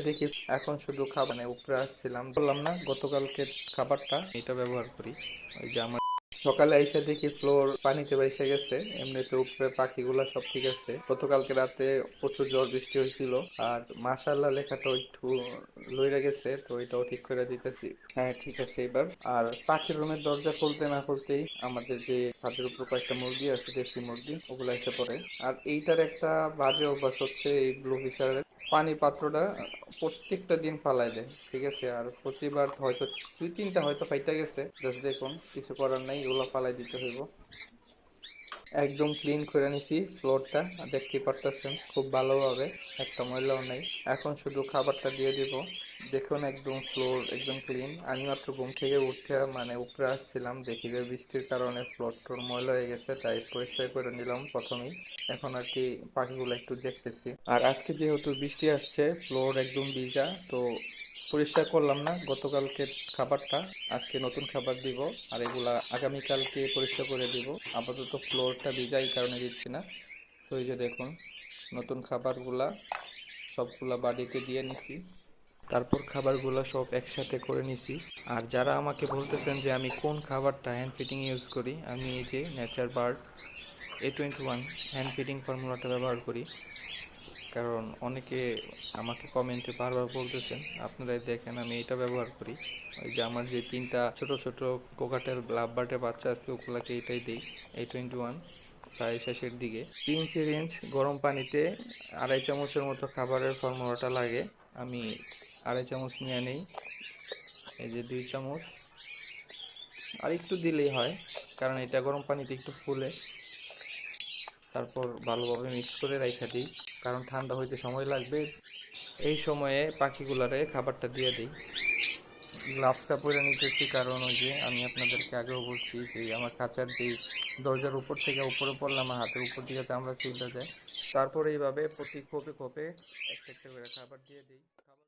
দেখি এখন শুধু খাবার উপরে আসছিলাম। বললাম না গতকালকে খাবারটা, এটা ব্যবহার করি। ওই যে আমার সকালে এসে দেখি ফ্লোর পানিতে বাইসে গেছে, এমনিতে উপরে পাখিগুলা সব ঠিক আছে। গতকালকে রাতে প্রচুর ঝড় বৃষ্টি হয়েছিল, আর মাশাল্লাহ লেখাটা একটু লইরা গেছে, তো এটাও ঠিক করে দিতেছি। হ্যাঁ ঠিক আছে এবার। আর পাখির রুমের দরজা খুলতে না খুলতেই আমাদের যে ছাদের উপর কয়েকটা মুরগি আছে, দেশি মুরগি, ওগুলো এসে পড়ে। আর এইটার একটা বাজে অভ্যাস হচ্ছে এই ব্লু ফিশারের। পানি পাত্রটা প্রত্যেকটা দিন ফালাই দেয়, ঠিক আছে? আর প্রতিবার হয়তো দুই তিনটা হয়তো ফাইটা গেছে দেখুন, কিছু করার নাই এগুলো ফালাই দিতে হইব। একদম ক্লিন করে নিছি ফ্লোরটা দেখতে পারতেছেন, খুব ভালোভাবে, একটা ময়লাও নাই। এখন শুধু খাবারটা দিয়ে দিব। দেখুন একদম ফ্লোর একদম ক্লিন আমি মাত্র ঘুম থেকে উঠে মানে উপরে আসছিলাম, দেখি যে বৃষ্টির কারণে ফ্লোর টোর ময়লা হয়ে গেছে, তাই পরিষ্কার করে নিলাম প্রথমেই। এখন আর কি পাখিগুলো একটু দেখতেছি। আর আজকে যেহেতু বৃষ্টি আসছে ফ্লোর একদম ভিজা, তো পরিষ্কার করলাম না গতকালকে খাবারটা। আজকে নতুন খাবার দিব আর এগুলা আগামীকালকে পরিষ্কার করে দিব। আপাতত ফ্লোরটা ভিজা এই কারণে দিচ্ছি না। তো এই যে দেখুন, নতুন খাবারগুলা সবগুলা বাড়িতে দিয়ে নিছি। তারপর খাবারগুলো সব একসাথে করে নিছি। আর যারা আমাকে বলতেছেন যে আমি কোন খাবারটা হ্যান্ড ফিটিং ইউজ করি, আমি এই যে nature bird A twenty one hand fitting ফর্মুলাটা ব্যবহার করি। কারণ অনেকে আমাকে কমেন্টে বারবার বলতেছেন আপনারা দেখেন, আমি এটা ব্যবহার করি। ওই যে আমার যে তিনটা ছোট ছোট কোকাটেল লাভবার্ডের বাচ্চা আসছে ওগুলাকে এটাই দিই এই টোয়েন্টি ওয়ান প্রায় শেষের দিকে। তিন সিরিঞ্জ গরম পানিতে আড়াই চামচের মতো খাবারের ফর্মুলাটা লাগে, আমি আড়াই চামচ নিয়ে নেই, এই যে দুই চামচ। আর একটু দিলেই হয়, কারণ এটা গরম পানিতে একটু ফুলে। তারপর ভালোভাবে মিক্স করে রাইখা দিই। কারণ ঠান্ডা হইতে সময় লাগবে। এই সময়ে পাখিগুলারে খাবারটা দিয়ে দিই। গ্লাভসটা পরে নিতেছি কারণ ওই যে আমি আপনাদেরকে আগেও বলছি যে আমার কাঁচার যে দরজার উপর থেকে উপরে পড়লে আমার হাতের উপর দিকে চামড়া চলে যায়। তারপরে এইভাবে প্রতি খোপে খোপে একটা একটা করে খাবার দিয়ে দিই।